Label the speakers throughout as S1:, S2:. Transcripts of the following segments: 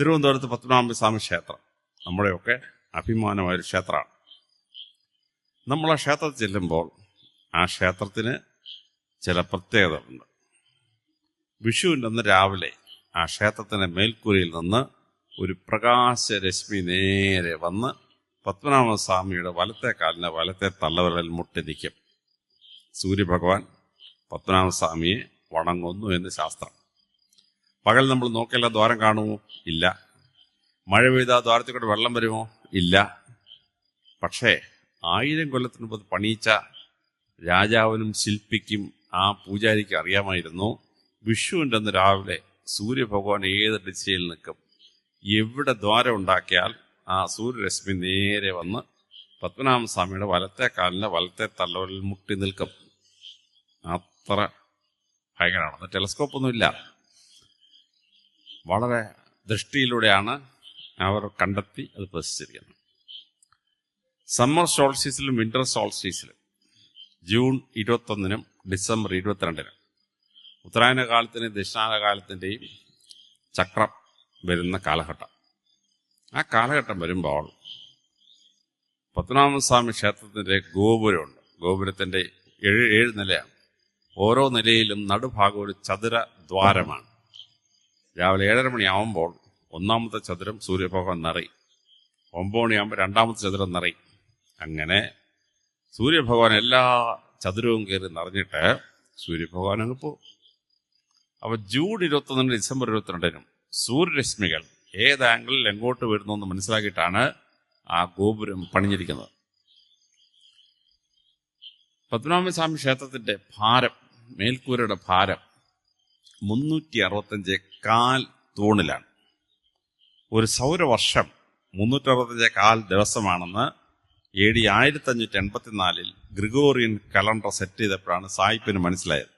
S1: തിരുവനന്തപുരത്ത് പത്മനാഭ സ്വാമി ക്ഷേത്രം. നമ്മുടെയൊക്കെ അഭിമാനമായൊരു ക്ഷേത്രമാണ്. നമ്മൾ ആ ക്ഷേത്രത്തിൽ ചെല്ലുമ്പോൾ ആ ക്ഷേത്രത്തിന് ചില പ്രത്യേകതകളുണ്ട്. വിഷുവിന്റെ അന്ന് രാവിലെ ആ ക്ഷേത്രത്തിന്റെ മേൽക്കൂരയിൽ നിന്ന് ഒരു പ്രകാശരശ്മി നേരെ വന്ന് പത്മനാഭസ്വാമിയുടെ വലത്തെ കാലിന്റെ വലത്തെ തള്ളവിരലിൽ മുട്ടി നിൽക്കും. സൂര്യഭഗവാൻ പത്മനാഭസ്വാമിയെ വണങ്ങുന്നു എന്ന് ശാസ്ത്രം. പകൽ നമ്മൾ നോക്കിയാൽ ദ്വാരം കാണുമോ? ഇല്ല. മഴ പെയ്താൽ ദ്വാരത്തിൽ കൂടെ വെള്ളം വരുമോ? ഇല്ല. പക്ഷേ ആയിരം കൊല്ലത്തിന് മുമ്പ് പണിയിച്ച രാജാവിനും ശില്പിക്കും ആ പൂജാരിക്ക് അറിയാമായിരുന്നു. വിഷുവിന്റെ അന്ന് രാവിലെ സൂര്യഭഗവാൻ ഏത് ദിശയിൽ നിൽക്കും? എവിടെ ദ്വാരം ഉണ്ടാക്കിയാൽ ആ സൂര്യരശ്മി നേരെ വന്ന് പത്മനാഭ സ്വാമിയുടെ വലത്തെ കാലിന്റെ വലത്തെ തള്ളവരിൽ മുട്ടി നിൽക്കും. അത്ര ഭയങ്കരമാണ്. ടെലസ്കോപ്പ് ഒന്നുമില്ല. വളരെ ദൃഷ്ടിയിലൂടെയാണ് അവർ കണ്ടെത്തി അത് പ്രദർശിച്ചിരിക്കുന്നത് സമ്മർ സോൾസ്റ്റീസിലും വിന്റർ സോൾസ്റ്റീസിലും ജൂൺ ഇരുപത്തൊന്നിനും ഡിസംബർ ഇരുപത്തിരണ്ടിനും ഉത്തരായന കാലത്തിന്റെയും ദക്ഷിണായന കാലത്തിന്റെയും ചക്രം വരുന്ന കാലഘട്ടം. ആ കാലഘട്ടം വരുമ്പോൾ പത്മനാഭസ്വാമി ക്ഷേത്രത്തിന്റെ ഗോപുരമുണ്ട്. ഗോപുരത്തിന്റെ ഏഴ് ഏഴ് നിലയാണ്. ഓരോ നിലയിലും നടുഭാഗം ഒരു ചതുര ദ്വാരമാണ്. രാവിലെ ഏഴര മണിയാവുമ്പോൾ ഒന്നാമത്തെ ചതുരം സൂര്യഭഗവാൻ നിറയും. ഒമ്പത് മണിയാകുമ്പോൾ രണ്ടാമത്തെ ചതുരം നിറയും. അങ്ങനെ സൂര്യഭഗവാൻ എല്ലാ ചതുരവും കയറി നിറഞ്ഞിട്ട് സൂര്യഭഗവാൻ അങ്ങ് പോകും അപ്പൊ ജൂൺ ഇരുപത്തൊന്നിന് ഡിസംബർ ഇരുപത്തിരണ്ടിനും സൂര്യരശ്മികൾ ഏത് ആംഗിളിൽ എങ്ങോട്ട് വരുന്നു എന്ന് മനസ്സിലാക്കിയിട്ടാണ് ആ ഗോപുരം പണിഞ്ഞിരിക്കുന്നത്. പത്മനാഭസ്വാമി ക്ഷേത്രത്തിന്റെ ഭാരം മേൽക്കൂരയുടെ ഭാരം മുന്നൂറ്റി അറുപത്തഞ്ച് കാൽ തൂണിലാണ്. ഒരു സൗരവർഷം മുന്നൂറ്റി അറുപത്തഞ്ച് കാൽ ദിവസമാണെന്ന് എ ഡി ആയിരത്തി അഞ്ഞൂറ്റി എൺപത്തിനാലിൽ ഗ്രിഗോറിയൻ കലണ്ടർ സെറ്റ് ചെയ്തപ്പോഴാണ് സായിപ്പിന് മനസ്സിലായത്.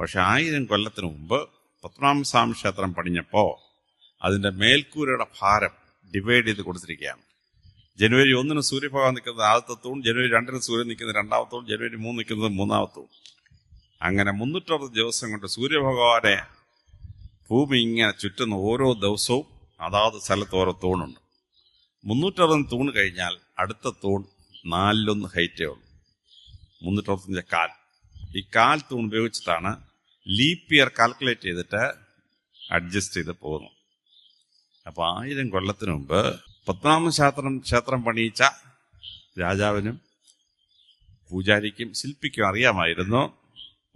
S1: പക്ഷെ ആയിരം കൊല്ലത്തിന് മുമ്പ് പത്മനാഭ സ്വാമി ക്ഷേത്രം പണിഞ്ഞപ്പോൾ അതിന്റെ മേൽക്കൂരയുടെ ഭാരം ഡിവൈഡ് ചെയ്ത് കൊടുത്തിരിക്കുകയാണ്. ജനുവരി ഒന്നിന് സൂര്യഭഗവാൻ നിൽക്കുന്നത് ആദ്യത്തെ തൂൺ ജനുവരി രണ്ടിന് സൂര്യൻ നിൽക്കുന്നത് രണ്ടാമത്തെ തൂൺ ജനുവരി മൂന്ന് നിൽക്കുന്നത് മൂന്നാമത്തെ തൂൺ. അങ്ങനെ മുന്നൂറ്ററുപത് ദിവസം കൊണ്ട് സൂര്യഭഗവാനെ ഭൂമി ഇങ്ങനെ ചുറ്റുന്ന ഓരോ ദിവസവും അതാത് സ്ഥലത്ത് ഓരോ തൂണുണ്ട്. മുന്നൂറ്ററുപത് തൂണ് കഴിഞ്ഞാൽ അടുത്ത തൂൺ നാലിലൊന്ന് ഹൈറ്റേ ഉള്ളൂ. മുന്നൂറ്ററുപത്തഞ്ച് കാൽ. ഈ കാൽ തൂൺ ഉപയോഗിച്ചിട്ടാണ് ലീപ്പ് ഇയർ കാൽക്കുലേറ്റ് ചെയ്തിട്ട് അഡ്ജസ്റ്റ് ചെയ്ത് പോകുന്നു അപ്പോൾ ആയിരം കൊല്ലത്തിന് മുമ്പ് പത്മനാഭ ക്ഷേത്രം ക്ഷേത്രം പണിയിച്ച രാജാവിനും പൂജാരിക്കും ശില്പിക്കും അറിയാമായിരുന്നു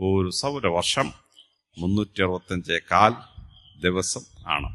S1: ഒരു സൗരവർഷം. മുന്നൂറ്റി അറുപത്തഞ്ച് കാൽ ദിവസം ആണ്.